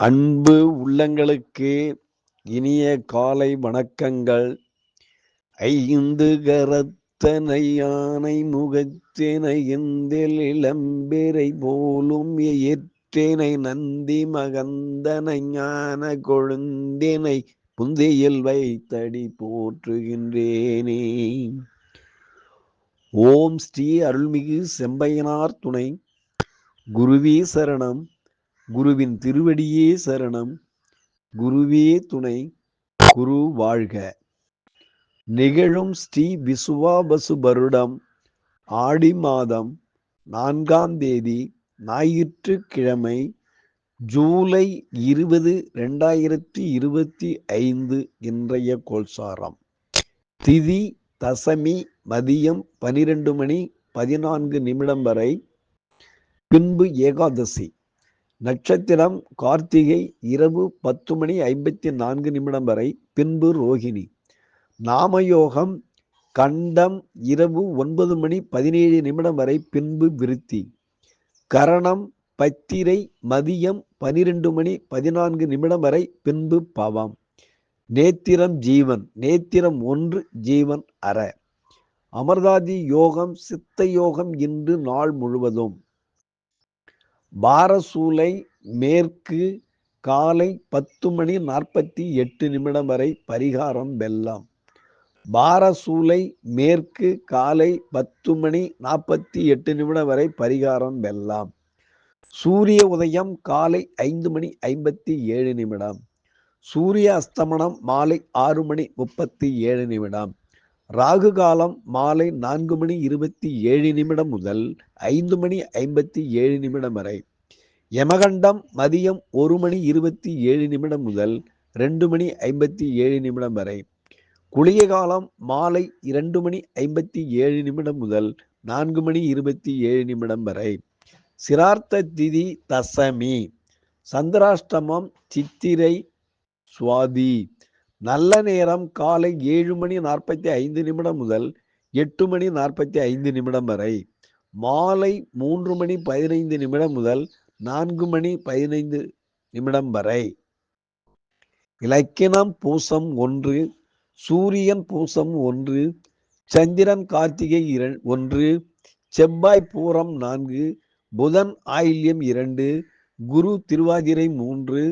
அன்பு உள்ளங்களுக்கு இனிய காலை வணக்கங்கள். ஐந்து கரத்தனை யானை முகத்தினை எந்தில் இளம்பிரை போலும் ஏற்றேனை நந்தி மகந்தனை ஞான கொழுந்தினை புந்தியில் வைத்தடி போற்றுகின்றேனே. ஓம் ஸ்ரீ அருள்மிகு செம்பையனார் துணை. குருவி சரணம். குருவின் திருவடியே சரணம். குருவே துணை குரு வாழ்க. நிகழும் ஸ்ரீ விசுவாபசு வருடம் ஆடி மாதம் நான்காம் தேதி ஞாயிற்றுக்கிழமை ஜூலை இருபது ரெண்டாயிரத்தி இருபத்தி ஐந்து இன்றைய கோல்சாரம் திதி தசமி மதியம் பனிரெண்டு மணி பதினான்கு நிமிடம் வரை பின்பு ஏகாதசி. நட்சத்திரம் கார்த்திகை இரவு பத்து மணி ஐம்பத்தி நான்கு நிமிடம் வரை பின்பு ரோகிணி நாமயோகம் கண்டம் இரவு ஒன்பது மணி பதினேழு நிமிடம் வரை பின்பு விருத்தி. கரணம் பத்திரை மதியம் பனிரெண்டு மணி பதினான்கு நிமிடம் வரை பின்பு பவம். நேத்திரம் ஜீவன் நேத்திரம் ஒன்று ஜீவன் அற. அமர்தாதி யோகம் சித்த யோகம் இன்று நாள் முழுவதும். பாரசூலை மேற்கு காலை பத்து மணி நாற்பத்தி எட்டு நிமிடம் வரை பரிகாரம் வெல்லாம். பாரசூலை மேற்கு காலை பத்து மணி நாற்பத்தி எட்டு நிமிடம் வரை பரிகாரம் வெல்லாம். சூரிய உதயம் காலை ஐந்து மணி ஐம்பத்தி ஏழு நிமிடம். சூரிய அஸ்தமனம் மாலை ஆறு மணி முப்பத்தி ஏழு நிமிடம். ராகு காலம் மாலை நான்கு மணி இருபத்தி ஏழு நிமிடம் முதல் ஐந்து மணி ஐம்பத்தி ஏழு நிமிடம் வரை. யமகண்டம் மதியம் ஒரு மணி இருபத்தி ஏழு நிமிடம் முதல் ரெண்டு மணி ஐம்பத்தி ஏழு நிமிடம் வரை. குளிய காலம் மாலை இரண்டு மணி ஐம்பத்தி ஏழு நிமிடம் முதல் நான்கு மணி இருபத்தி ஏழு நிமிடம் வரை. சிரார்த்த திதி தசமி. சந்திராஷ்டமம் சித்திரை சுவாதி. நல்ல நேரம் காலை ஏழு மணி நாற்பத்தி ஐந்து நிமிடம் முதல் எட்டு மணி நாற்பத்தி ஐந்து நிமிடம் வரை. மாலை மூன்று மணி பதினைந்து நிமிடம் முதல் நான்கு மணி பதினைந்து நிமிடம் வரை. இலக்கினம் பூசம் ஒன்று சூரியன் பூசம் ஒன்று சந்திரன் கார்த்திகை இர ஒன்று செவ்வாய் பூரம் நான்கு புதன் ஆயில்யம் இரண்டு குரு திருவாதிரை மூன்று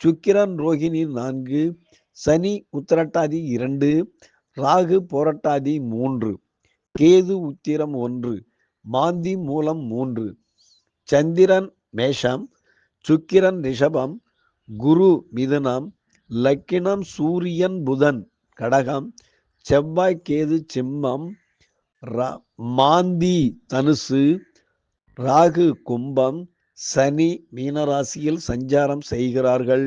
சுக்கிரன் ரோகிணி நான்கு சனி உத்திரட்டாதி இரண்டு ராகு போரட்டாதி மூன்று கேது உத்திரம் ஒன்று மாந்தி மூலம் மூன்று சந்திரன் மேஷம் சுக்கிரன் ரிஷபம் குரு மிதுனம் லக்கினம் சூரியன் புதன் கடகம் செவ்வாய் கேது சிம்மம் மாந்தி தனுசு ராகு கும்பம் சனி மீனராசியில் சஞ்சாரம் செய்கிறார்கள்.